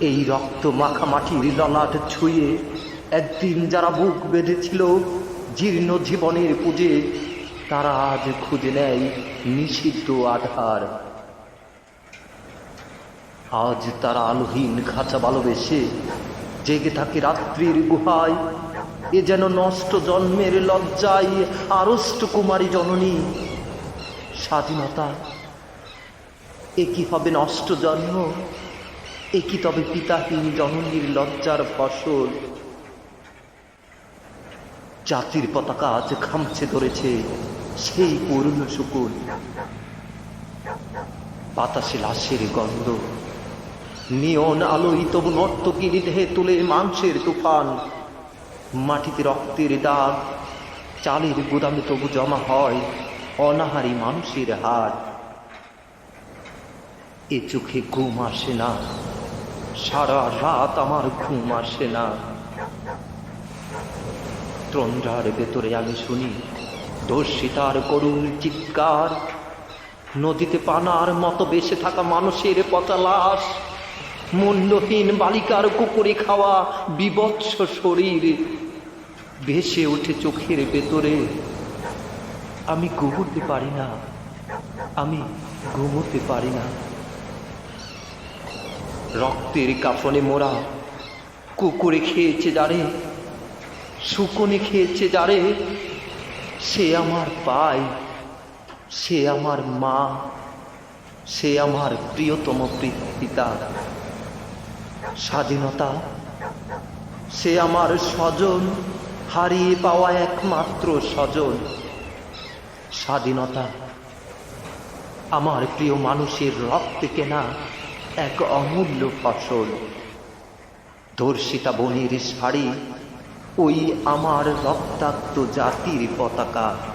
এই রক্ত মাখামাখির ললাট ছুঁয়ে একদিন যারা বুক বেঁধেছিল জীর্ণ জীবনের পুজে, তারা আজ খুঁজে নেয় নিষিদ্ধ আধার। আজ তারা আলোহীন খাঁচা ভালোবেসে জেগে থাকে রাত্রির গুহায়, এ যেন নষ্ট জন্মের লজ্জায় আরষ্ট কুমারী জননী। স্বাধীনতা, এ কি হবে নষ্ট জন্ম? এ কি তবে পিতাহীন জননীর লজ্জার ফসল? জাতির পতাকা আজ খামছে ধরেছে সেই পূর্ণ শুকুন। বাতাসে লাশের গন্ধ। নিয়ন আলোই তবু নর্তকীর দেহে তুলে মাংসের তুফান। মাটিতে রক্তের দাগ, চালের গুদামে তবু জমা হয় অনাহারি মানুষের হার। এ চোখে ঘুম আসে না। সারা রাত আমার ঘুম আসে না। তন্দ্রার ভেতরে আমি শুনি, দর্শিতার করুণ চিৎকার। নদীতে পানার মতো বেসে থাকা মানুষের পচা লাশ মুন্ডহীন বালিকার কুকুরে খাওয়া বিবৎস শরীর। ভেসে ওঠে চোখের ভেতরে। আমি ঘুমোতে পারি না। আমি ঘুমোতে পারি না। রক্তের কাফনে মোরা কুকুরে খেয়েছে যারে, শুকনে খেয়েছে যারে, সে আমার পাই সে আমার মা, সে আমার প্রিয়তম পিতা। স্বাধীনতা, সে আমার স্বজন, হারিয়ে পাওয়া একমাত্র স্বজন। স্বাধীনতা, আমার প্রিয় মানুষের রক্তে কেনা এক অমূল্য ফসল। ধর্ষিতা বনের শাড়ি ওই আমার রক্তাক্ত জাতির পতাকা।